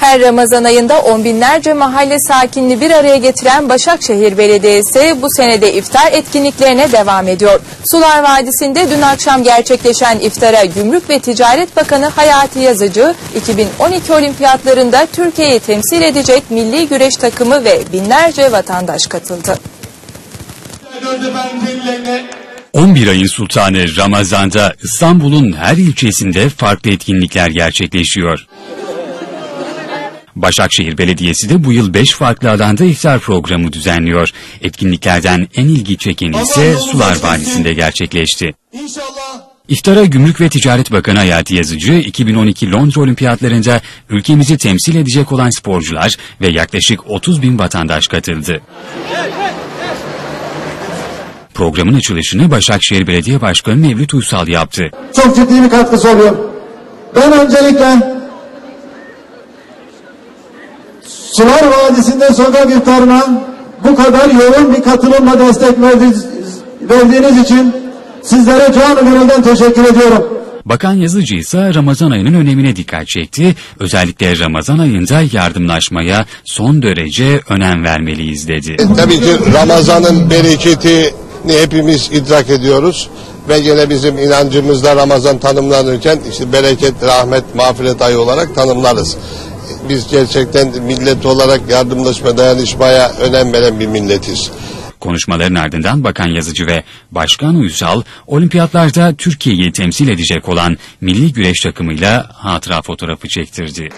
Her Ramazan ayında on binlerce mahalle sakinini bir araya getiren Başakşehir Belediyesi bu senede iftar etkinliklerine devam ediyor. Sular Vadisi'nde dün akşam gerçekleşen iftara Gümrük ve Ticaret Bakanı Hayati Yazıcı, 2012 olimpiyatlarında Türkiye'yi temsil edecek milli güreş takımı ve binlerce vatandaş katıldı. 11 ayın sultanı Ramazan'da İstanbul'un her ilçesinde farklı etkinlikler gerçekleşiyor. Başakşehir Belediyesi de bu yıl 5 farklı alanda iftar programı düzenliyor. Etkinliklerden en ilgi çekeni ise Sular Vadisi'nde gerçekleşti. İnşallah İftara Gümrük ve Ticaret Bakanı Hayati Yazıcı, 2012 Londra Olimpiyatlarında ülkemizi temsil edecek olan sporcular ve yaklaşık 30 bin vatandaş katıldı. Programın açılışını Başakşehir Belediye Başkanı Mevlüt Uysal yaptı. çok ciddi bir katkısı oluyor. Ben öncelikle Sular Vadisi'nde sokak iftarına bu kadar yoğun bir katılımla destek verdiğiniz, verdiğiniz için sizlere canı gönülden teşekkür ediyorum. Bakan Yazıcı ise Ramazan ayının önemine dikkat çekti. Özellikle Ramazan ayında yardımlaşmaya son derece önem vermeliyiz dedi. Tabii ki Ramazan'ın bereketini hepimiz idrak ediyoruz. Ve yine bizim inancımızda Ramazan tanımlanırken işte bereket, rahmet, mağfiret ayı olarak tanımlarız. Biz gerçekten millet olarak yardımlaşma, dayanışmaya önem veren bir milletiz. Konuşmaların ardından Bakan Yazıcı ve Başkan Uysal, olimpiyatlarda Türkiye'yi temsil edecek olan milli güreş takımıyla hatıra fotoğrafı çektirdi.